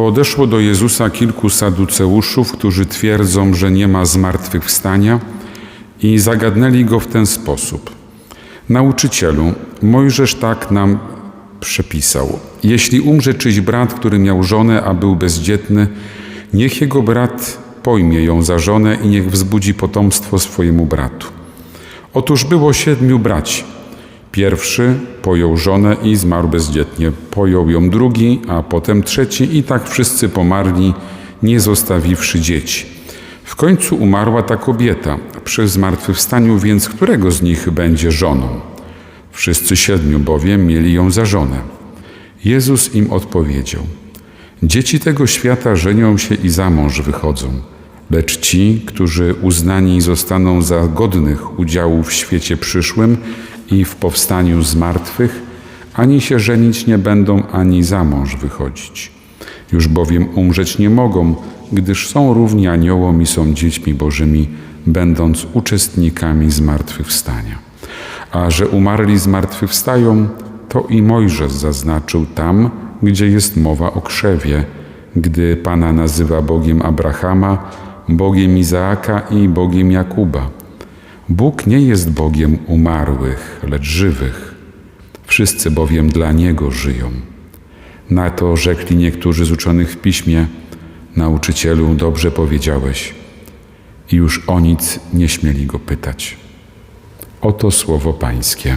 Podeszło do Jezusa kilku saduceuszów, którzy twierdzą, że nie ma zmartwychwstania i zagadnęli go w ten sposób. Nauczycielu, Mojżesz tak nam przepisał. Jeśli umrze czyjś brat, który miał żonę, a był bezdzietny, niech jego brat pojmie ją za żonę i niech wzbudzi potomstwo swojemu bratu. Otóż było siedmiu braci. Pierwszy pojął żonę i zmarł bezdzietnie. Pojął ją drugi, a potem trzeci i tak wszyscy pomarli, nie zostawiwszy dzieci. W końcu umarła ta kobieta. Przy zmartwychwstaniu więc którego z nich będzie żoną? Wszyscy siedmiu bowiem mieli ją za żonę. Jezus im odpowiedział: Dzieci tego świata żenią się i za mąż wychodzą, lecz ci, którzy uznani zostaną za godnych udziału w świecie przyszłym i w powstaniu z martwych, ani się żenić nie będą, ani za mąż wychodzić. Już bowiem umrzeć nie mogą, gdyż są równi aniołom i są dziećmi bożymi, będąc uczestnikami zmartwychwstania. A że umarli zmartwychwstają, to i Mojżesz zaznaczył tam, gdzie jest mowa o krzewie, gdy Pana nazywa Bogiem Abrahama, Bogiem Izaaka i Bogiem Jakuba. Bóg nie jest Bogiem umarłych, lecz żywych. Wszyscy bowiem dla Niego żyją. Na to rzekli niektórzy z uczonych w piśmie: Nauczycielu, dobrze powiedziałeś. I już o nic nie śmieli go pytać. Oto słowo Pańskie.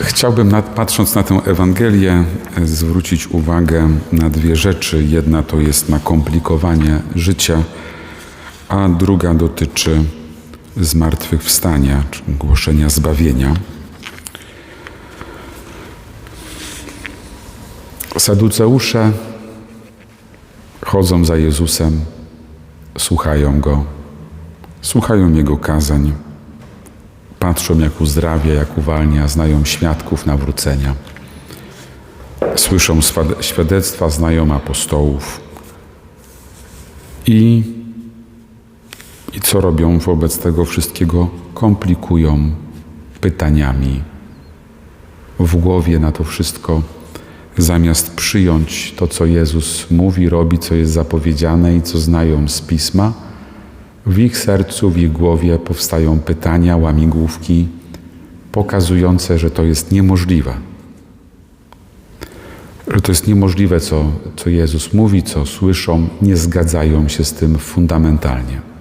Chciałbym, patrząc na tę Ewangelię, zwrócić uwagę na dwie rzeczy. Jedna to jest na komplikowanie życia, a druga dotyczy zmartwychwstania, głoszenia zbawienia. Saduceusze chodzą za Jezusem, słuchają Go, słuchają Jego kazań, patrzą jak uzdrawia, jak uwalnia, znają świadków nawrócenia, słyszą świadectwa, znają apostołów i, i co robią wobec tego wszystkiego? Komplikują pytaniami w głowie na to wszystko zamiast przyjąć to, co Jezus mówi, robi, co jest zapowiedziane i co znają z pisma, w ich sercu, w ich głowie powstają pytania, łamigłówki pokazujące, że to jest niemożliwe. Że to jest niemożliwe, co, co Jezus mówi, co słyszą, nie zgadzają się z tym fundamentalnie.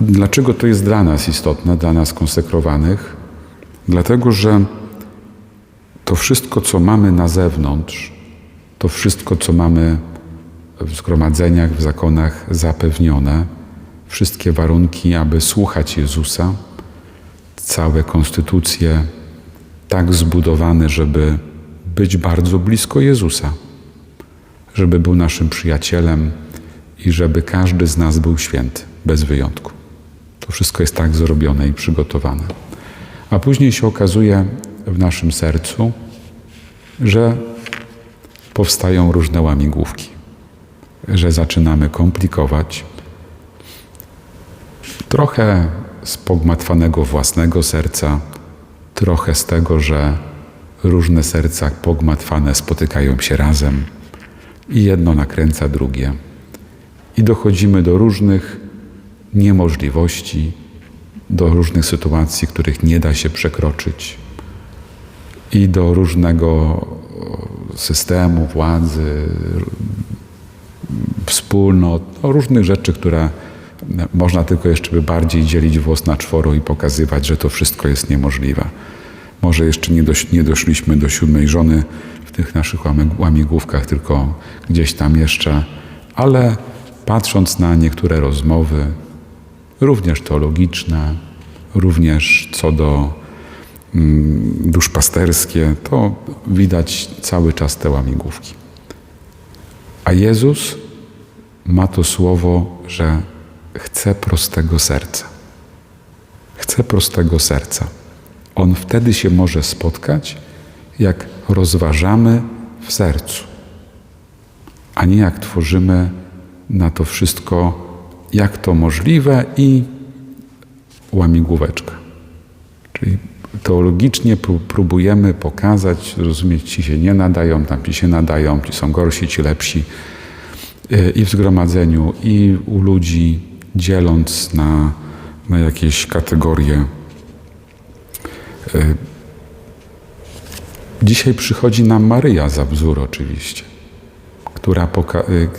Dlaczego to jest dla nas istotne, dla nas konsekrowanych? Dlatego, że to wszystko, co mamy na zewnątrz, to wszystko, co mamy w zgromadzeniach, w zakonach zapewnione, wszystkie warunki, aby słuchać Jezusa, całe konstytucje tak zbudowane, żeby być bardzo blisko Jezusa, żeby był naszym przyjacielem i żeby każdy z nas był święty, bez wyjątku. To wszystko jest tak zrobione i przygotowane. A później się okazuje, w naszym sercu, że powstają różne łamigłówki, że zaczynamy komplikować. Trochę z pogmatwanego własnego serca, trochę z tego, że różne serca pogmatwane spotykają się razem i jedno nakręca drugie. I dochodzimy do różnych niemożliwości, do różnych sytuacji, których nie da się przekroczyć i do różnego systemu władzy, wspólnot, no, różnych rzeczy, które można tylko jeszcze by bardziej dzielić włos na czworo i pokazywać, że to wszystko jest niemożliwe. Może jeszcze nie, doś, nie doszliśmy do siódmej żony w tych naszych łamigłówkach, tylko gdzieś tam jeszcze, ale patrząc na niektóre rozmowy, również teologiczne, również co do mm, duszpasterskie, to widać cały czas te łamigłówki. A Jezus ma to słowo, że chce prostego serca. Chce prostego serca. On wtedy się może spotkać, jak rozważamy w sercu, a nie jak tworzymy na to wszystko, jak to możliwe i łamigłóweczka. Czyli teologicznie pró- próbujemy pokazać, rozumieć, ci się nie nadają, tamci się nadają, ci są gorsi, ci lepsi. Y, I w zgromadzeniu, i u ludzi, dzieląc na, na jakieś kategorie. Y, Dzisiaj przychodzi nam Maryja za wzór oczywiście, która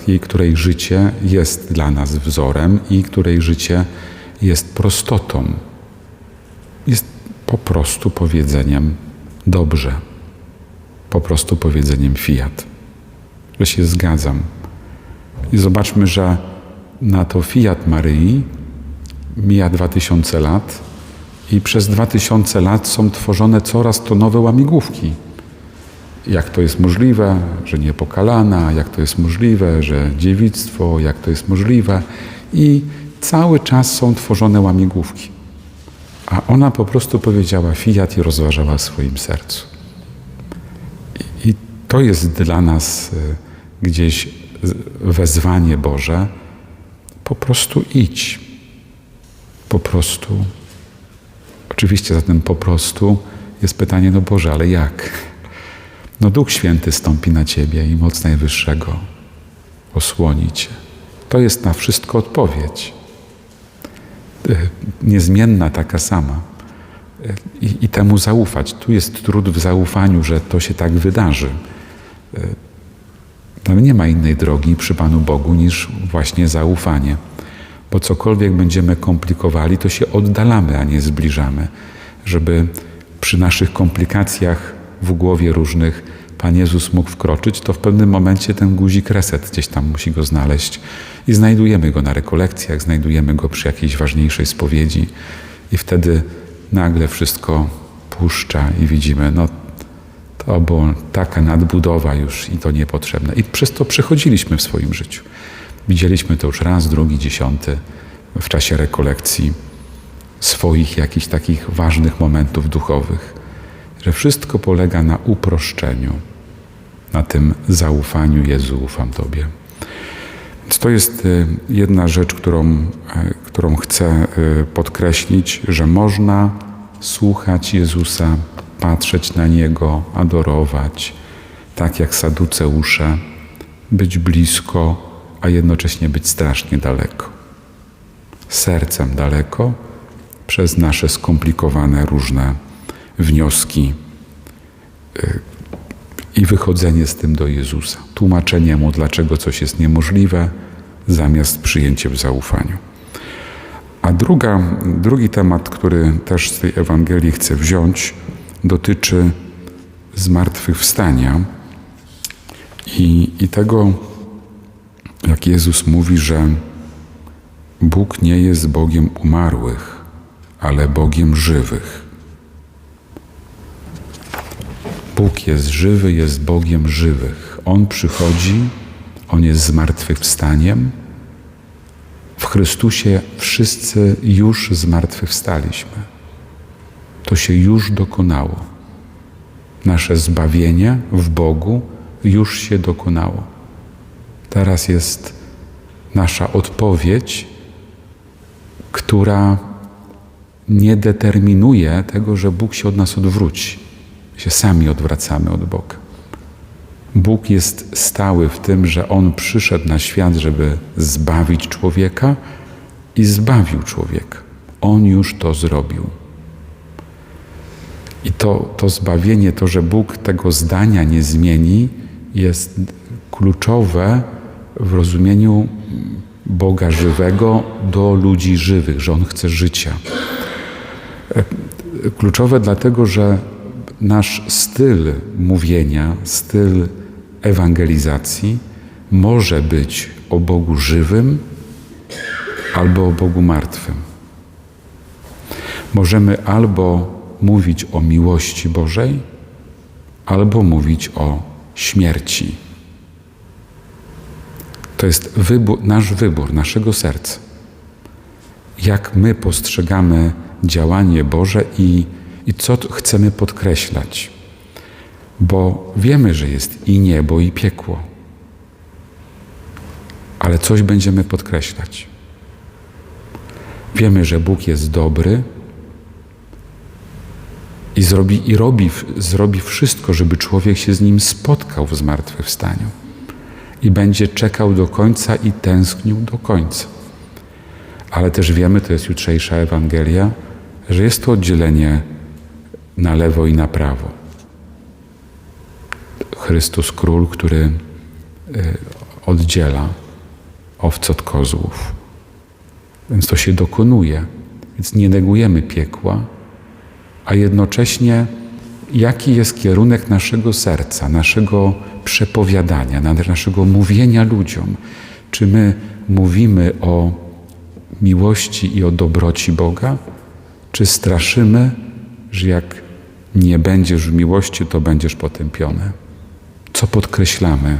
y, której życie jest dla nas wzorem i której życie jest prostotą. Jest po prostu powiedzeniem dobrze, po prostu powiedzeniem fiat, że się zgadzam. I zobaczmy, że na to fiat Maryi mija dwa tysiące lat i przez dwa tysiące lat są tworzone coraz to nowe łamigłówki. Jak to jest możliwe, że niepokalana, jak to jest możliwe, że dziewictwo, jak to jest możliwe. I cały czas są tworzone łamigłówki. A ona po prostu powiedziała fiat i rozważała w swoim sercu. I, to jest dla nas y, gdzieś z- wezwanie Boże. Po prostu idź. Po prostu. Oczywiście za tym po prostu jest pytanie, no Boże, ale jak? No Duch Święty stąpi na Ciebie i moc Najwyższego osłoni Cię. To jest na wszystko odpowiedź. E, Niezmienna taka sama. E, I, I temu zaufać. Tu jest trud w zaufaniu, że to się tak wydarzy. E, Tam nie ma innej drogi przy Panu Bogu niż właśnie zaufanie. Bo cokolwiek będziemy komplikowali, to się oddalamy, a nie zbliżamy. Żeby przy naszych komplikacjach w głowie różnych Pan Jezus mógł wkroczyć, to w pewnym momencie ten guzik reset gdzieś tam musi go znaleźć. I znajdujemy go na rekolekcjach, znajdujemy go przy jakiejś ważniejszej spowiedzi. I wtedy nagle wszystko puszcza i widzimy, no to była taka nadbudowa już i to niepotrzebne. I przez to przechodziliśmy w swoim życiu. Widzieliśmy to już raz, drugi, dziesiąty w czasie rekolekcji swoich jakichś takich ważnych momentów duchowych, że wszystko polega na uproszczeniu, na tym zaufaniu Jezu, ufam Tobie. Więc to jest y, jedna rzecz, którą, y, którą chcę y, podkreślić, że można słuchać Jezusa, patrzeć na Niego, adorować, tak jak saduceusze, być blisko, a jednocześnie być strasznie daleko. Sercem daleko przez nasze skomplikowane różne wnioski y, i wychodzenie z tym do Jezusa. Tłumaczenie Mu, dlaczego coś jest niemożliwe, zamiast przyjęcie w zaufaniu. A druga, drugi temat, który też z tej Ewangelii chcę wziąć, dotyczy zmartwychwstania i, i tego, jak Jezus mówi, że Bóg nie jest Bogiem umarłych, ale Bogiem żywych. Bóg jest żywy, jest Bogiem żywych. On przychodzi, On jest zmartwychwstaniem. W Chrystusie wszyscy już zmartwychwstaliśmy. To się już dokonało. Nasze zbawienie w Bogu już się dokonało. Teraz jest nasza odpowiedź, która nie determinuje tego, że Bóg się od nas odwróci. Się sami odwracamy od Boga. Bóg jest stały w tym, że On przyszedł na świat, żeby zbawić człowieka i zbawił człowieka. On już to zrobił. I to, to zbawienie, to, że Bóg tego zdania nie zmieni, jest kluczowe w rozumieniu Boga żywego do ludzi żywych, że On chce życia. Kluczowe dlatego, że nasz styl mówienia, styl ewangelizacji może być o Bogu żywym albo o Bogu martwym. Możemy albo mówić o miłości Bożej, albo mówić o śmierci. To jest wybór, nasz wybór, naszego serca. Jak my postrzegamy działanie Boże i, i co chcemy podkreślać. Bo wiemy, że jest i niebo, i piekło. Ale coś będziemy podkreślać. Wiemy, że Bóg jest dobry, I zrobi, i robi, zrobi wszystko, żeby człowiek się z nim spotkał w zmartwychwstaniu. I będzie czekał do końca i tęsknił do końca. Ale też wiemy, to jest jutrzejsza Ewangelia, że jest to oddzielenie na lewo i na prawo. Chrystus Król, który y, oddziela owce od kozłów. Więc to się dokonuje. Więc nie negujemy piekła, a jednocześnie jaki jest kierunek naszego serca, naszego przepowiadania, naszego mówienia ludziom. Czy my mówimy o miłości i o dobroci Boga, czy straszymy, że jak nie będziesz w miłości, to będziesz potępiony? Co podkreślamy?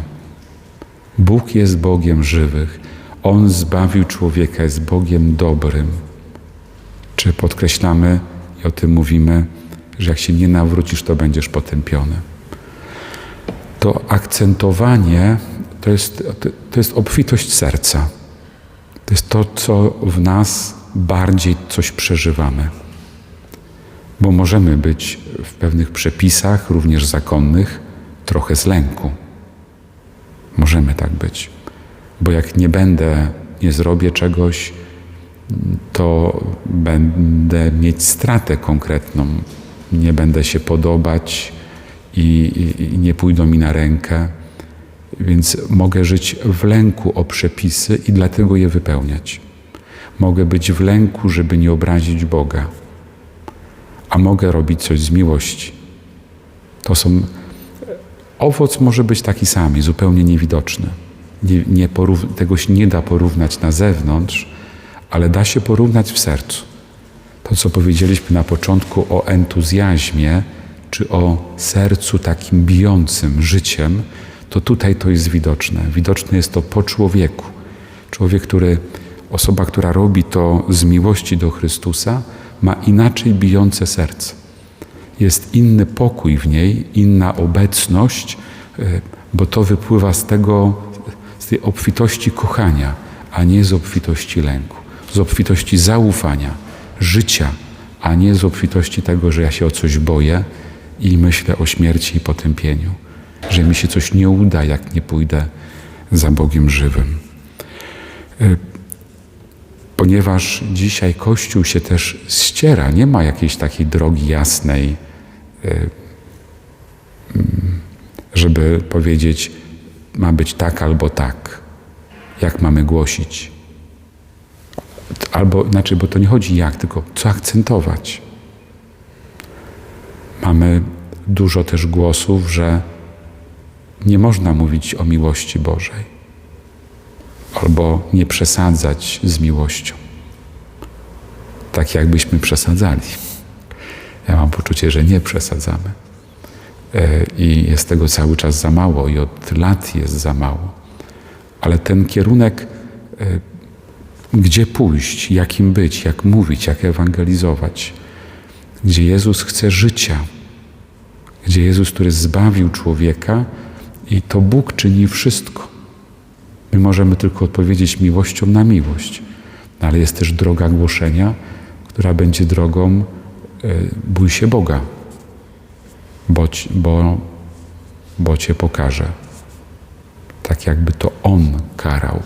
Bóg jest Bogiem żywych. On zbawił człowieka, jest Bogiem dobrym. Czy podkreślamy i o tym mówimy, że jak się nie nawrócisz, to będziesz potępiony? To akcentowanie to jest, to jest obfitość serca. To jest to, co w nas bardziej coś przeżywamy. Bo możemy być w pewnych przepisach, również zakonnych, trochę z lęku. Możemy tak być. Bo jak nie będę, nie zrobię czegoś, to będę mieć stratę konkretną. Nie będę się podobać i, i, i nie pójdą mi na rękę. Więc mogę żyć w lęku o przepisy i dlatego je wypełniać. Mogę być w lęku, żeby nie obrazić Boga, a mogę robić coś z miłości. To są. Owoc może być taki sam, zupełnie niewidoczny. Nie, nie tego się nie da porównać na zewnątrz, ale da się porównać w sercu. To, co powiedzieliśmy na początku o entuzjazmie, czy o sercu takim bijącym życiem, to tutaj to jest widoczne. Widoczne jest to po człowieku. Człowiek, który, osoba, która robi to z miłości do Chrystusa, ma inaczej bijące serce. Jest inny pokój w niej, inna obecność, e, bo to wypływa z tego, z tej obfitości kochania, a nie z obfitości lęku, z obfitości zaufania, życia, a nie z obfitości tego, że ja się o coś boję i myślę o śmierci i potępieniu że mi się coś nie uda, jak nie pójdę za Bogiem żywym. Ponieważ dzisiaj Kościół się też ściera, nie ma jakiejś takiej drogi jasnej, e, mm, żeby powiedzieć, ma być tak albo tak. Jak mamy głosić? Albo znaczy, bo to nie chodzi jak, tylko co akcentować. Mamy dużo też głosów, że nie można mówić o miłości Bożej albo nie przesadzać z miłością. Tak jakbyśmy przesadzali. Ja mam poczucie, że nie przesadzamy. E, I jest tego cały czas za mało, i od lat jest za mało. Ale ten kierunek, e, gdzie pójść, jakim być, jak mówić, jak ewangelizować, gdzie Jezus chce życia, gdzie Jezus, który zbawił człowieka, i to Bóg czyni wszystko. My możemy tylko odpowiedzieć miłością na miłość, no ale jest też droga głoszenia, która będzie drogą y, bój się Boga, bo, bo, bo Cię pokaże. Tak jakby to On karał,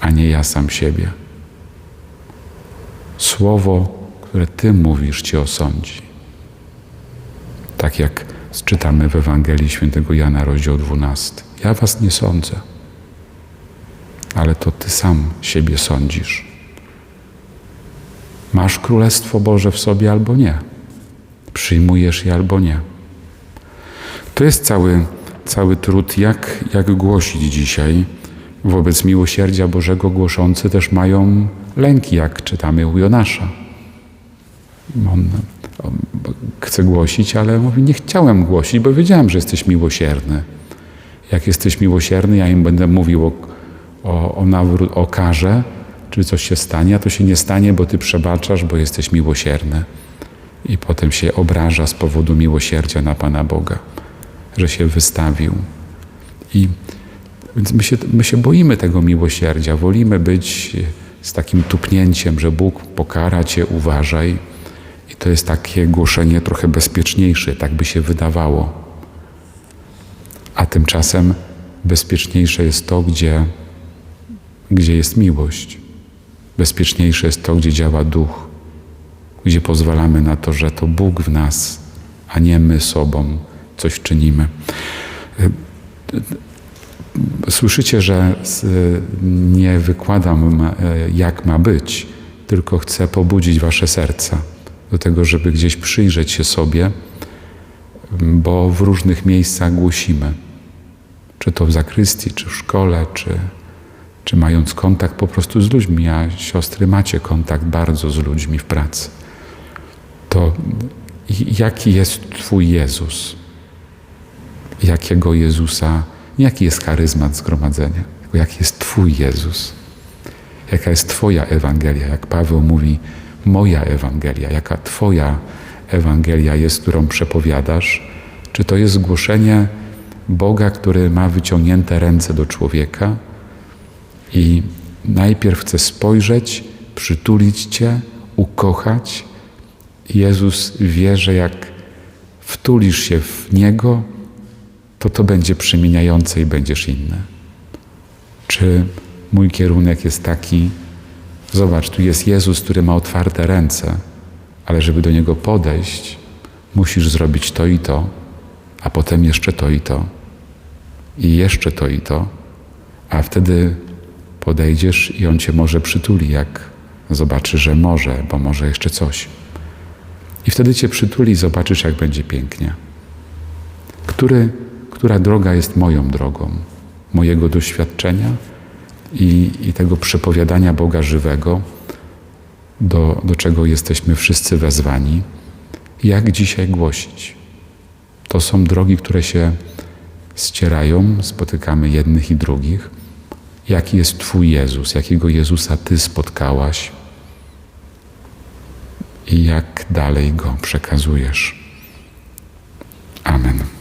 a nie ja sam siebie. Słowo, które Ty mówisz, Cię osądzi. Tak jak czytamy w Ewangelii Świętego Jana, rozdział 12. Ja was nie sądzę, ale to ty sam siebie sądzisz. Masz Królestwo Boże w sobie albo nie. Przyjmujesz je albo nie. To jest cały, cały trud, jak, jak głosić dzisiaj. Wobec miłosierdzia Bożego głoszący też mają lęki, jak czytamy u Jonasza. On chcę głosić, ale mówi, nie chciałem głosić, bo wiedziałem, że jesteś miłosierny. Jak jesteś miłosierny, ja im będę mówił o, o, o, nawrót, o karze, czy coś się stanie, a to się nie stanie, bo ty przebaczasz, bo jesteś miłosierny. I potem się obraża z powodu miłosierdzia na Pana Boga, że się wystawił. I więc my się, my się boimy tego miłosierdzia, wolimy być z takim tupnięciem, że Bóg pokara cię, uważaj to jest takie głoszenie trochę bezpieczniejsze, tak by się wydawało. A tymczasem bezpieczniejsze jest to, gdzie, gdzie jest miłość. Bezpieczniejsze jest to, gdzie działa duch, gdzie pozwalamy na to, że to Bóg w nas, a nie my sobą coś czynimy. Słyszycie, że nie wykładam, jak ma być, tylko chcę pobudzić Wasze serca do tego, żeby gdzieś przyjrzeć się sobie, bo w różnych miejscach głosimy. Czy to w zakrystii, czy w szkole, czy, czy mając kontakt po prostu z ludźmi, a siostry macie kontakt bardzo z ludźmi w pracy. To jaki jest Twój Jezus? Jakiego Jezusa, jaki jest charyzmat zgromadzenia? Jaki jest Twój Jezus? Jaka jest Twoja Ewangelia? Jak Paweł mówi, moja Ewangelia, jaka Twoja Ewangelia jest, którą przepowiadasz? Czy to jest głoszenie Boga, który ma wyciągnięte ręce do człowieka i najpierw chce spojrzeć, przytulić Cię, ukochać? Jezus wie, że jak wtulisz się w Niego, to to będzie przemieniające i będziesz inny. Czy mój kierunek jest taki, zobacz, tu jest Jezus, który ma otwarte ręce, ale żeby do Niego podejść, musisz zrobić to i to, a potem jeszcze to i to, i jeszcze to i to, a wtedy podejdziesz i On Cię może przytuli, jak zobaczy, że może, bo może jeszcze coś. I wtedy Cię przytuli i zobaczysz, jak będzie pięknie. Który, która droga jest moją drogą, mojego doświadczenia i, i tego przepowiadania Boga żywego, do, do czego jesteśmy wszyscy wezwani, jak dzisiaj głosić. To są drogi, które się ścierają, spotykamy jednych i drugich. Jaki jest Twój Jezus, jakiego Jezusa Ty spotkałaś i jak dalej go przekazujesz. Amen.